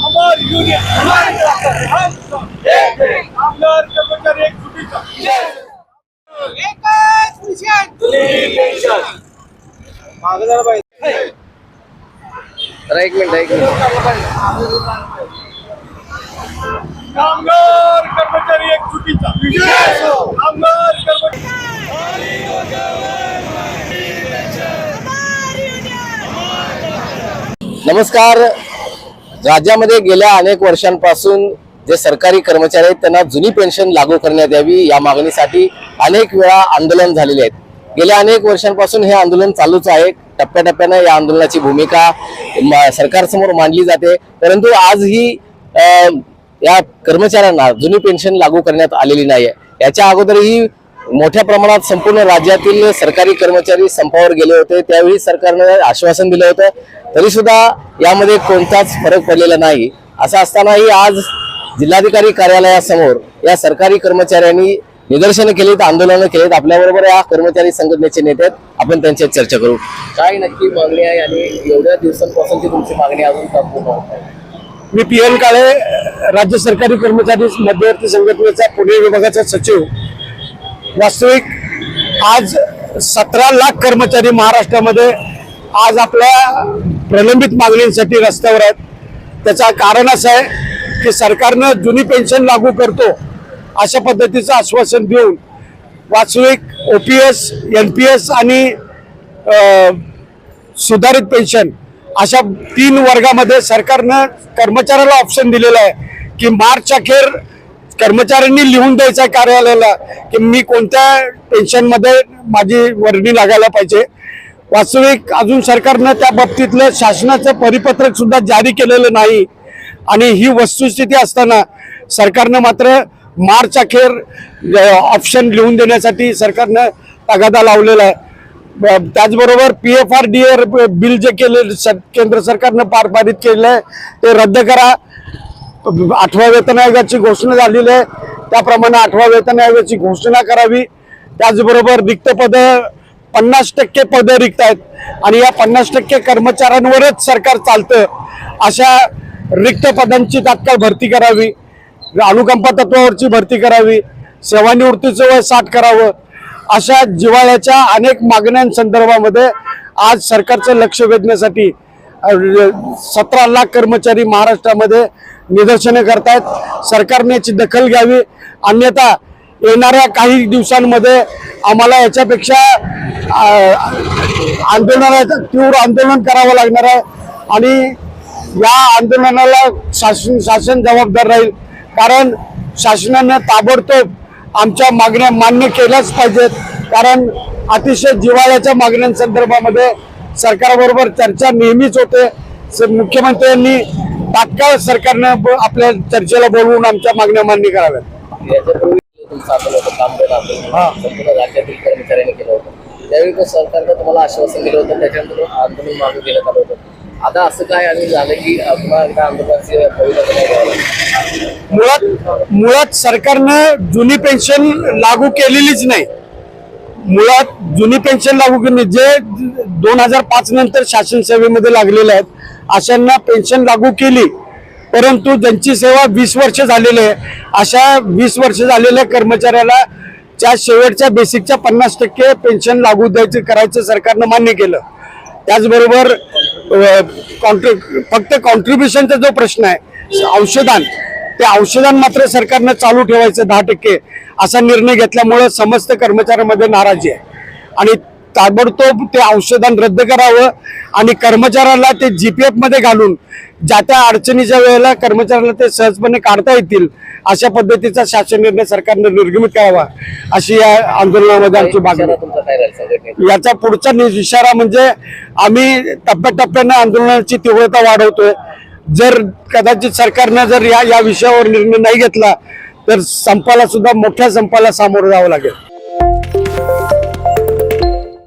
हमार यूनियन हमार आमदार कर्मचारी एक सुटीचा एक मिनिट कामगार कर्मचारी एक सुटीचा कर्मचारी नमस्कार. राज्यामध्ये गेल्या अनेक वर्षांपासून जे सरकारी कर्मचारी आहेत त्यांना जुनी पेन्शन लागू करण्यात यावी या मागणीसाठी अनेक वेळा आंदोलन झालेले आहेत. गेल्या अनेक वर्षांपासून हे आंदोलन चालूच आहे. टप्प्याटप्प्यानं या आंदोलनाची भूमिका म- सरकारसमोर मांडली जाते. परंतु आजही या कर्मचाऱ्यांना जुनी पेन्शन लागू करण्यात आलेली नाही आहे याच्या अगोदरही मोठ्या प्रमाणात संपूर्ण राज्यातील सरकारी कर्मचारी संपावर गेले होते. त्यावेळी सरकारनं आश्वासन दिलं होतं. तरी सुद्धा यामध्ये कोणताच फरक पडलेला नाही. असं असतानाही आज जिल्हाधिकारी कार्यालयासमोर या सरकारी कर्मचाऱ्यांनी निदर्शनं केलीत आंदोलनं केलीत. आपल्याबरोबर या कर्मचारी संघटनेचे नेते आहेत. आपण त्यांच्यात चर्चा करू. काय नक्की मागणी आहे आणि एवढ्या दिवसांपासूनची तुमची मागणी अजून का पूर्ण होत नाही? मी पी एन काळे राज्य सरकारी कर्मचारी मध्यवर्ती संघटनेचा पुणे विभागाचा सचिव. वास्तविक आज सतरा लाख कर्मचारी महाराष्ट्रामध्ये आज आपल्या प्रलंबित मागणींसाठी रस्त्यावर आहेत. त्याचा कारण असं आहे की सरकारनं जुनी पेन्शन लागू करतो अशा पद्धतीचं आश्वासन देऊन वास्तविक O P S N P S आणि सुधारित पेन्शन अशा तीन वर्गामध्ये सरकारनं कर्मचाऱ्याला ऑप्शन दिलेलं आहे की मार्च अखेर कर्मचाऱ्यांनी लिहून द्यायचं आहे कार्यालयाला की मी कोणत्या पेन्शनमध्ये माझी वर्णी लागायला पाहिजे. वास्तविक अजून सरकारनं त्या बाबतीतलं शासनाचं परिपत्रक सुद्धा जारी केलेलं नाही. आणि ही वस्तुस्थिती असताना सरकारनं मात्र मार्च अखेर ऑप्शन लिहून देण्यासाठी सरकारनं तगादा लावलेला आहे. त्याचबरोबर P F R D A bill जे केले स- केंद्र सरकारनं पार पारित केलं आहे ते रद्द करा. आठव्या वेतन आयोगाची घोषणा झालेली आहे. त्याप्रमाणे आठव्या वेतन आयोगाची घोषणा करावी. त्याचबरोबर रिक्त पन्नास टक्के पदं रिक्त आहेत आणि या पन्नास टक्के कर्मचाऱ्यांवरच सरकार चालतं. अशा रिक्त पदांची तात्काळ भरती करावी. अनुकंपा तत्वावरची भरती करावी. सेवानिवृत्तीचं वय साठ करावं. अशा जिव्हाळ्याच्या अनेक मागण्यांसंदर्भामध्ये आज सरकारचं लक्ष वेधण्यासाठी सतरा लाख कर्मचारी महाराष्ट्रामध्ये निदर्शने करतायत. सरकारने याची दखल घ्यावी. अन्यथा येणाऱ्या काही दिवसांमध्ये आम्हाला याच्यापेक्षा आंदोलनाचं तीव्र आंदोलन करावं लागणार आहे. आणि या आंदोलनाला शासन शासन जबाबदार राहील. कारण शासनानं ताबडतोब आमच्या मागण्या मान्य केल्याच पाहिजेत. कारण अतिशय जिवाळ्याच्या मागण्यांसंदर्भामध्ये सरकारबरोबर चर्चा नेहमीच होते. स- मुख्यमंत्र्यांनी तात्काळ सरकारनं ब- आपल्या चर्चेला बोलवून आमच्या मागण्या मान्य कराव्यात. तुमचं आंदोलन होतं कामगार आंदोलन संपूर्ण राज्यातील कर्मचाऱ्यांनी केलं होतं. त्यावेळी पण सरकारनं तुम्हाला आश्वासन दिलं होतं त्याच्यानंतर आंदोलन मागे घेण्यात आलं होतं. आता असं काय आणि झालं की पुन्हा एकदा आंदोलनाची लागेल. मुळात मुळात सरकारनं जुनी पेन्शन लागू केलेलीच नाही. मुळात जुनी पेन्शन लागू केली जे दोन हजार पाच नंतर शासन सेवेमध्ये लागलेले आहेत अशांना पेन्शन लागू केली परंतु ज्यांची सेवा वीस वर्ष झालेली आहे अशा वीस वर्ष झालेल्या कर्मचाऱ्याला च्या शेवटच्या बेसिकच्या पन्नास टक्के पेन्शन लागू द्यायचं करायचं सरकारनं मान्य केलं. त्याचबरोबर कॉन्ट्री फक्त कॉन्ट्रीब्युशनचा जो प्रश्न आहे औषधान ते औषधान मात्र सरकारनं चालू ठेवायचं दहा टक्के असा निर्णय घेतल्यामुळं समस्त कर्मचाऱ्यांमध्ये नाराजी आहे. आणि ताबडतोब ते औषधान रद्द करावं आणि कर्मचाऱ्याला ते जीपीएफमध्ये घालून ज्या त्या अडचणीच्या वेळेला कर्मचाऱ्याला ते सहजपणे काढता येतील अशा पद्धतीचा शासन निर्णय सरकारनं निर्गमित करावा अशी या आंदोलनामध्ये आमची मागणी याचा पुढचा इशारा म्हणजे आम्ही टप्प्याटप्प्यानं आंदोलनाची तीव्रता वाढवतोय. जर कदाचित सरकारनं जर या या विषयावर निर्णय नाही घेतला तर संपाला सुद्धा मोठ्या संपाला सामोरं जावं लागेल.